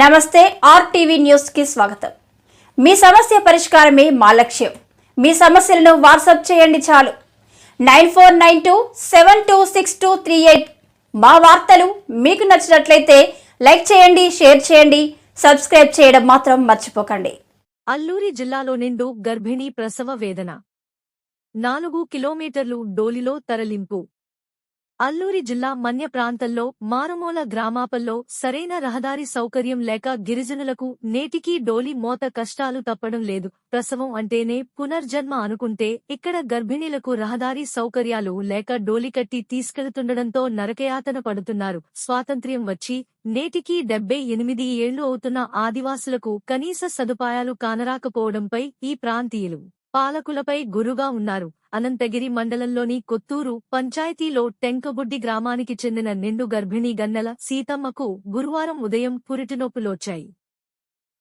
నమస్తే ఆర్టీవీ న్యూస్కి స్వాగతం. మీ సమస్య పరిష్కారమే మా లక్ష్యం. మీ సమస్యలను వాట్సాప్ చేయండి చాలు. Nine four nine two seven two six two three eight మా వార్తలు మీకు నచ్చినట్లయితే లైక్ చేయండి షేర్ చేయండి సబ్స్క్రైబ్ చేయడం మాత్రం మర్చిపోకండి. అల్లూరి జిల్లాలో నిండు గర్భిణీ ప్రసవ వేదన. నాలుగు కిలోమీటర్లు డోలిలో తరలింపు. అల్లూరి జిల్లా మన్య ప్రాంతంలో మారుమూల గ్రామాపల్లో సరైన రహదారి సౌకర్యం లేక గిరిజనులకు నేటికీ డోలి మోత కష్టాలు తప్పడం లేదు. ప్రసవం అంటేనే పునర్జన్మ అనుకుంటే ఇక్కడ గర్భిణీలకు రహదారి సౌకర్యాలు లేక డోలి కట్టి తీసుకెళ్తుండడంతో నరకయాతన పడుతున్నారు. స్వాతంత్ర్యం వచ్చి నేటికీ డెబ్బై ఎనిమిది ఏళ్ళు అవుతున్న ఆదివాసులకు కనీస సదుపాయాలు కానరాకపోవడంపై ఈ ప్రాంతీయులు పాలకులపై గురుగా ఉన్నారు. అనంతగిరి మండలంలోని కొత్తూరు పంచాయతీలో టెంకబుడ్డి గ్రామానికి చెందిన నిండు గర్భిణీ గన్నెల సీతమ్మకు గురువారం ఉదయం పురిటినొప్పులోచ్చాయి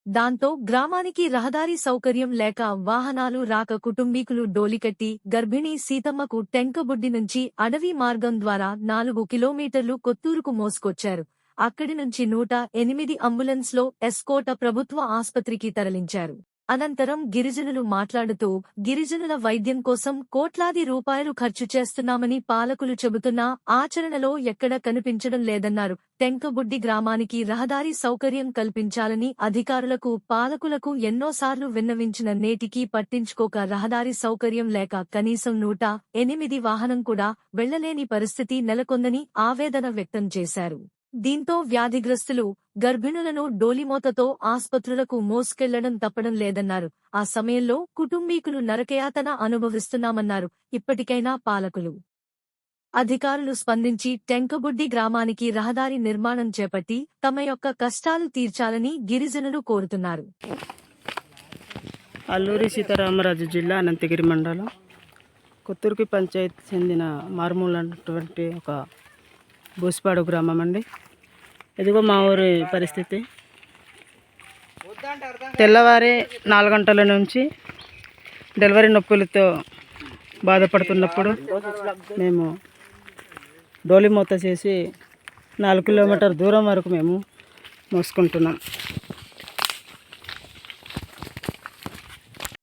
దాంతో గ్రామానికి రహదారి సౌకర్యం లేక వాహనాలు రాక కుటుంబీకులు డోలికట్టి గర్భిణీ సీతమ్మకు టెంకబుడ్డి నుంచి అడవి మార్గం ద్వారా నాలుగు కిలోమీటర్లు కొత్తూరుకు మోసుకొచ్చారు. అక్కడి నుంచి నూట ఎనిమిది అంబులెన్స్లో ఎస్కోట ప్రభుత్వ ఆస్పత్రికి తరలించారు. అనంతరం గిరిజనులు మాట్లాడుతూ గిరిజనుల వైద్యం కోసం కోట్లాది రూపాయలు ఖర్చు చేస్తున్నామని పాలకులు చెబుతున్నా ఆచరణలో ఎక్కడ కనిపించడం లేదన్నారు. టెంకబుడ్డి గ్రామానికి రహదారి సౌకర్యం కల్పించాలని అధికారులకు పాలకులకు ఎన్నోసార్లు విన్నవించిన నేటికీ పట్టించుకోక రహదారి సౌకర్యం లేక కనీసం నూట ఎనిమిది వాహనం కూడా వెళ్ళలేని పరిస్థితి నెలకొందని ఆవేదన వ్యక్తం చేశారు. దీంతో వ్యాధిగ్రస్తులు గర్భిణులను డోలిమోతతో ఆస్పత్రులకు మోసుకెళ్ళడం తప్పడం లేదన్నారు. ఆ సమయంలో కుటుంబీకులు నరకయాతన అనుభవిస్తున్నామన్నారు. ఇప్పటికైనా పాలకులు అధికారులు స్పందించి టెంకబుడ్డి గ్రామానికి రహదారి నిర్మాణం చేపట్టి తమ యొక్క కష్టాలు తీర్చాలని గిరిజనులు కోరుతున్నారు. అల్లూరి సీతారామరాజు జిల్లా అనంతగిరి మండలం కొత్తూరుకి పంచాయతీ చెందిన మారుమూల ఒక బూసిపాడు గ్రామం అండి. ఇదిగో మా ఊరి పరిస్థితి. తెల్లవారి నాలుగు గంటల నుంచి డెలివరీ నొప్పులతో బాధపడుతున్నప్పుడు మేము డోలిమూత చేసి నాలుగు కిలోమీటర్ దూరం వరకు మేము మోసుకుంటున్నాం.